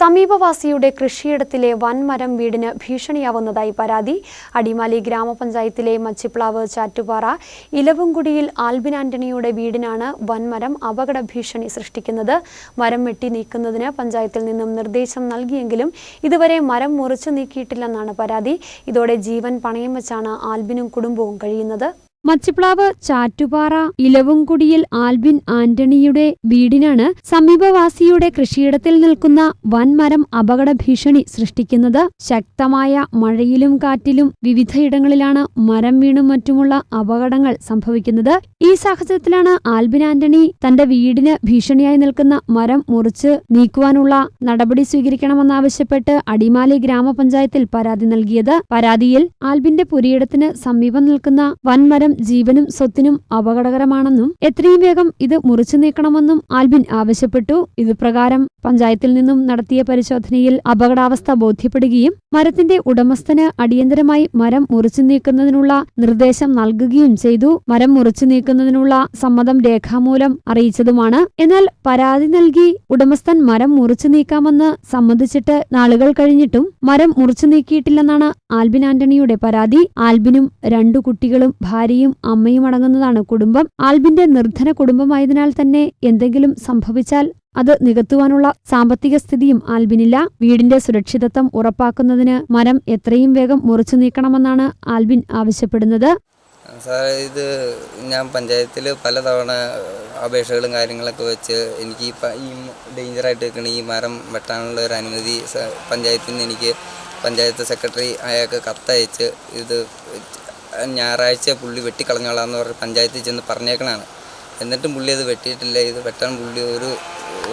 സമീപവാസിയുടെ കൃഷിയിടത്തിലെ വൻമരം വീടിന് ഭീഷണിയാവുന്നതായി പരാതി. അടിമാലി ഗ്രാമപഞ്ചായത്തിലെ മച്ചിപ്ലാവ് ചാറ്റുപാറ ഇലവുംകുടിയിൽ ആൽബിൻ ആന്റണിയുടെ വീടിനാണ് വൻമരം അപകട ഭീഷണി സൃഷ്ടിക്കുന്നത്. മരം വെട്ടി നീക്കുന്നതിന് പഞ്ചായത്തിൽ നിന്നും നിർദ്ദേശം നൽകിയെങ്കിലും ഇതുവരെ മരം മുറിച്ചു നീക്കിയിട്ടില്ലെന്നാണ് പരാതി. ഇതോടെ ജീവൻ പണയം വെച്ചാണ് ആൽബിനും കുടുംബവും കഴിയുന്നത്. മച്ചിപ്ലാവ് ചാറ്റുപാറ ഇലവുംകുടിയിൽ ആൽബിൻ ആന്റണിയുടെ വീടിനാണ് സമീപവാസിയുടെ കൃഷിയിടത്തിൽ നിൽക്കുന്ന വൻമരം അപകട ഭീഷണി സൃഷ്ടിക്കുന്നത്. ശക്തമായ മഴയിലും കാറ്റിലും വിവിധയിടങ്ങളിലാണ് മരം വീണും മറ്റുമുള്ള അപകടങ്ങൾ സംഭവിക്കുന്നത്. ഈ സാഹചര്യത്തിലാണ് ആൽബിൻ ആന്റണി തന്റെ വീടിന് ഭീഷണിയായി നിൽക്കുന്ന മരം മുറിച്ച് നീക്കുവാനുള്ള നടപടി സ്വീകരിക്കണമെന്നാവശ്യപ്പെട്ട് അടിമാലി ഗ്രാമപഞ്ചായത്തിൽ പരാതി നൽകിയത്. പരാതിയിൽ ആൽബിന്റെ പുരിയിടത്തിന് സമീപം നിൽക്കുന്ന വൻമരം ജീവനും സ്വത്തിനും അപകടകരമാണെന്നും എത്രയും വേഗം ഇത് മുറിച്ചു നീക്കണമെന്നും ആൽബിൻ ആവശ്യപ്പെട്ടു. ഇതുപ്രകാരം പഞ്ചായത്തിൽ നിന്നും നടത്തിയ പരിശോധനയിൽ അപകടാവസ്ഥ ബോധ്യപ്പെടുകയും മരത്തിന്റെ ഉടമസ്ഥന് അടിയന്തരമായി മരം മുറിച്ചു നീക്കുന്നതിനുള്ള നിർദ്ദേശം നൽകുകയും ചെയ്തു. മരം മുറിച്ചു നീക്കുന്നതിനുള്ള സമ്മതം രേഖാമൂലം അറിയിച്ചതുമാണ്. എന്നാൽ പരാതി നൽകി ഉടമസ്ഥൻ മരം മുറിച്ചു നീക്കാമെന്ന് സമ്മതിച്ചിട്ട് നാളുകൾ കഴിഞ്ഞിട്ടും മരം മുറിച്ചു നീക്കിയിട്ടില്ലെന്നാണ് ആൽബിൻ ആന്റണിയുടെ പരാതി. ആൽബിനും രണ്ടു കുട്ടികളും ഭാര്യയും അമ്മയും അടങ്ങുന്നതാണ് കുടുംബം. ആൽബിന്റെ നിർധന കുടുംബമായതിനാൽ തന്നെ എന്തെങ്കിലും സംഭവിച്ചാൽ അത് നികത്തുവാനുള്ള സാമ്പത്തിക സ്ഥിതിയും ആൽബിനില്ല. വീടിന്റെ സുരക്ഷിതത്വം ഉറപ്പാക്കുന്നതിന് മരം എത്രയും വേഗം മുറിച്ചു നീക്കണമെന്നാണ് ആൽബിൻ ആവശ്യപ്പെടുന്നത്. സാർ ഇത് ഞാൻ പഞ്ചായത്തിൽ പലതവണ അപേക്ഷകളും കാര്യങ്ങളൊക്കെ വെച്ച് എനിക്ക് ഈ ഡേഞ്ചറായിട്ട് നിൽക്കുന്ന ഈ മരം വെട്ടാനുള്ള ഒരു അനുമതി പഞ്ചായത്തിൽ നിന്ന് എനിക്ക് പഞ്ചായത്ത് സെക്രട്ടറി അയാൾക്ക് കത്തയച്ച് ഇത് ഞായറാഴ്ച പുള്ളി വെട്ടിക്കളഞ്ഞോളാന്ന് പറഞ്ഞ് പഞ്ചായത്തിൽ ചെന്ന് പറഞ്ഞേക്കണാണ് എന്നിട്ടും പുള്ളി അത് വെട്ടിയിട്ടില്ല. ഇത് വെട്ടാൻ പുള്ളി ഒരു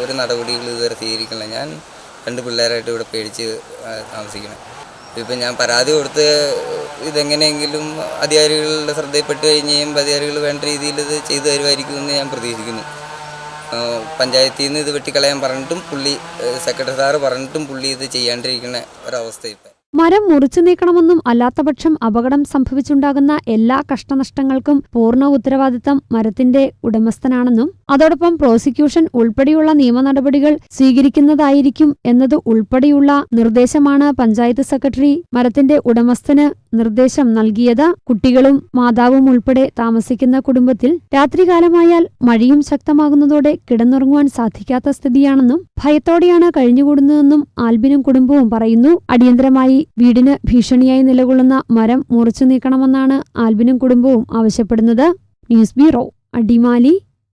ഒരു നടപടികൾ ഇതുവരെ സ്വീകരിക്കണില്ല. ഞാൻ രണ്ട് പിള്ളേരായിട്ട് ഇവിടെ പേടിച്ച് താമസിക്കണം. ഇപ്പം ഞാൻ പരാതി കൊടുത്ത് ഇതെങ്ങനെയെങ്കിലും അധികാരികളുടെ ശ്രദ്ധയിൽപ്പെട്ട് കഴിഞ്ഞ് കഴിയുമ്പോൾ അധികാരികൾ വേണ്ട രീതിയിൽ ഇത് ചെയ്തു തരുമായിരിക്കുമെന്ന് ഞാൻ പ്രതീക്ഷിക്കുന്നു. പഞ്ചായത്തിൽ നിന്ന് ഇത് വെട്ടിക്കളയാൻ പറഞ്ഞിട്ടും പുള്ളി സെക്രട്ടറി സാറ് പറഞ്ഞിട്ടും പുള്ളി ഇത് ചെയ്യാണ്ടിരിക്കുന്ന ഒരവസ്ഥ ഇപ്പം മരം മുറിച്ചു നീക്കണമെന്നും അല്ലാത്തപക്ഷം അപകടം സംഭവിച്ചുണ്ടാകുന്ന എല്ലാ കഷ്ടനഷ്ടങ്ങൾക്കും പൂർണ ഉത്തരവാദിത്തം മരത്തിന്റെ ഉടമസ്ഥനാണെന്നും അതോടൊപ്പം പ്രോസിക്യൂഷൻ ഉൾപ്പെടെയുള്ള നിയമ നടപടികൾ സ്വീകരിക്കുന്നതായിരിക്കും എന്നത് ഉൾപ്പെടെയുള്ള നിർദ്ദേശമാണ് പഞ്ചായത്ത് സെക്രട്ടറി മരത്തിന്റെ ഉടമസ്ഥന് നിർദ്ദേശം നൽകിയത് കുട്ടികളും മാതാവും ഉൾപ്പെടെ താമസിക്കുന്ന കുടുംബത്തിൽ രാത്രികാലമായാൽ മഴയും ശക്തമാകുന്നതോടെ കിടന്നുറങ്ങുവാൻ സാധിക്കാത്ത സ്ഥിതിയാണെന്നും ഭയത്തോടെയാണ് കഴിഞ്ഞുകൂടുന്നതെന്നും ആൽബിനും കുടുംബവും പറയുന്നു. അടിയന്തരമായി വീടിന് ഭീഷണിയായി നിലകൊള്ളുന്ന മരം മുറിച്ചു നീക്കണമെന്നാണ് ആൽബിനും കുടുംബവും ആവശ്യപ്പെടുന്നത്. News bureau Adimali.